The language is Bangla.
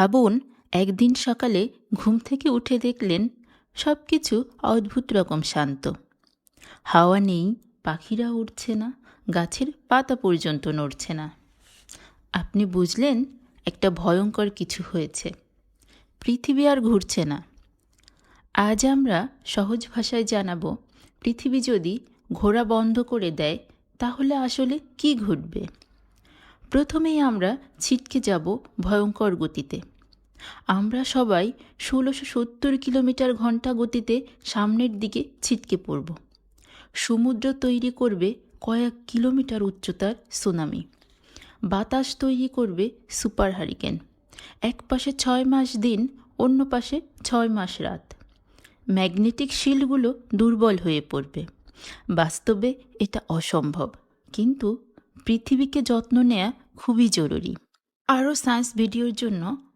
ভাবুন একদিন সকালে ঘুম থেকে উঠে দেখলেন সব কিছু অদ্ভুত রকম শান্ত। হাওয়া নেই, পাখিরা উঠছে না, গাছের পাতা পর্যন্ত নড়ছে না। আপনি বুঝলেন, একটা ভয়ঙ্কর কিছু হয়েছে। পৃথিবী আর ঘুরছে না। আজ আমরা সহজ ভাষায় জানাব, পৃথিবী যদি ঘোরা বন্ধ করে দেয়, তাহলে আসলে কি ঘটবে? প্রথমেই আমরা ছিটকে যাব ভয়ঙ্কর গতিতে। আমরা সবাই ষোলোশো সত্তর কিলোমিটার ঘণ্টা গতিতে সামনের দিকে ছিটকে পড়ব। সমুদ্র তৈরি করবে কয়েক কিলোমিটার উচ্চতার সুনামি। বাতাস তৈরি করবে সুপার হারিকেন। এক পাশে ছয় মাস দিন, অন্য পাশে ছয় মাস রাত। ম্যাগনেটিক শিল্ডগুলো দুর্বল হয়ে পড়বে। বাস্তবে এটা অসম্ভব, কিন্তু পৃথিবীকে যত্ন নেওয়া খুবই জরুরি। আরও সায়েন্স ভিডিওর জন্য